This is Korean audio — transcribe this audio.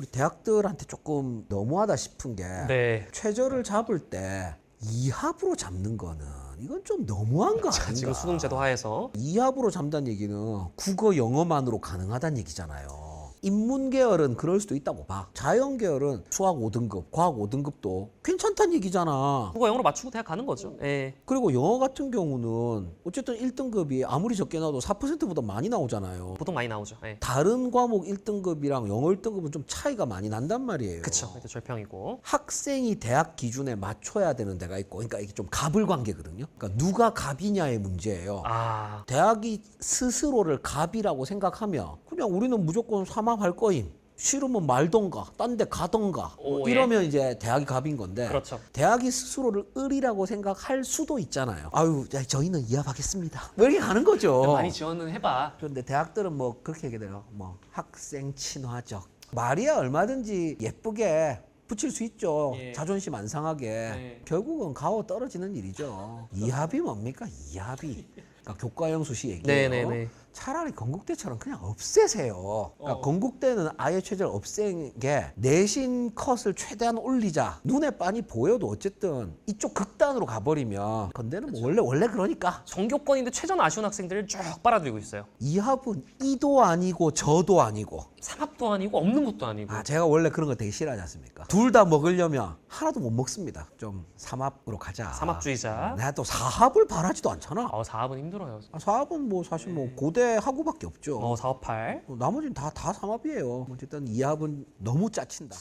우리 대학들한테 조금 너무하다 싶은 게 네. 최저를 잡을 때 2합으로 잡는 거는 이건 좀 너무한 거 자, 아닌가? 지금 수능제도 하에서 2합으로 잡다는 얘기는 국어 영어만으로 가능하다는 얘기잖아요. 인문 계열은 그럴 수도 있다고 봐. 자연 계열은 수학 5등급, 과학 5등급도 괜찮다는 얘기잖아. 국어 영어로 맞추고 대학 가는 거죠. 예. 그리고 영어 같은 경우는 어쨌든 1등급이 아무리 적게 나와도 4%보다 많이 나오잖아요. 보통 많이 나오죠. 예. 다른 과목 1등급이랑 영어 1등급은 좀 차이가 많이 난단 말이에요. 그쵸. 이제 절평이고. 학생이 대학 기준에 맞춰야 되는 데가 있고, 그러니까 이게 좀 갑을 관계거든요. 그러니까 누가 갑이냐의 문제예요. 아, 대학이 스스로를 갑이라고 생각하면 그냥 우리는 무조건 삼합할 거임. 싫으면 말던가, 딴 데 가던가. 오, 예. 이러면 이제 대학이 갑인 건데. 그렇죠. 대학이 스스로를 을이라고 생각할 수도 있잖아요. 아유, 야, 저희는 이합하겠습니다. 뭐 이렇게 가는 거죠. 많이 지원은 해봐. 그런데 대학들은 뭐 그렇게 얘기해요. 뭐 학생 친화적. 말이야 얼마든지 예쁘게 붙일 수 있죠. 예. 자존심 안 상하게. 네. 결국은 가오 떨어지는 일이죠. 이합이 뭡니까? 이합이. 그러니까 교과형 수시 얘기예요. 네네네. 차라리 건국대처럼 그냥 없애세요. 그러니까 어. 건국대는 아예 최저를 없앤 게 내신 컷을 최대한 올리자. 눈에 빤히 보여도 어쨌든 이쪽 극단으로 가버리면 건대는 뭐 원래 원래 그러니까 정교권인데 최전 아쉬운 학생들을 쭉 빨아들이고 있어요. 이 합은 이도 아니고 저도 아니고. 삼합도 아니고 없는 것도 아니고. 아 제가 원래 그런 거 되게 싫어하지 않습니까? 둘 다 먹으려면 하나도 못 먹습니다. 좀 삼합으로 가자. 삼합주의자. 내가 또 사합을 바라지도 않잖아. 어, 사합은 힘들어요. 아, 사합은 뭐 사실 뭐 고대 하고밖에 없죠. 어, 사업 팔. 나머지는 다 다 삼합이에요. 어쨌든 이합은 너무 짜친다.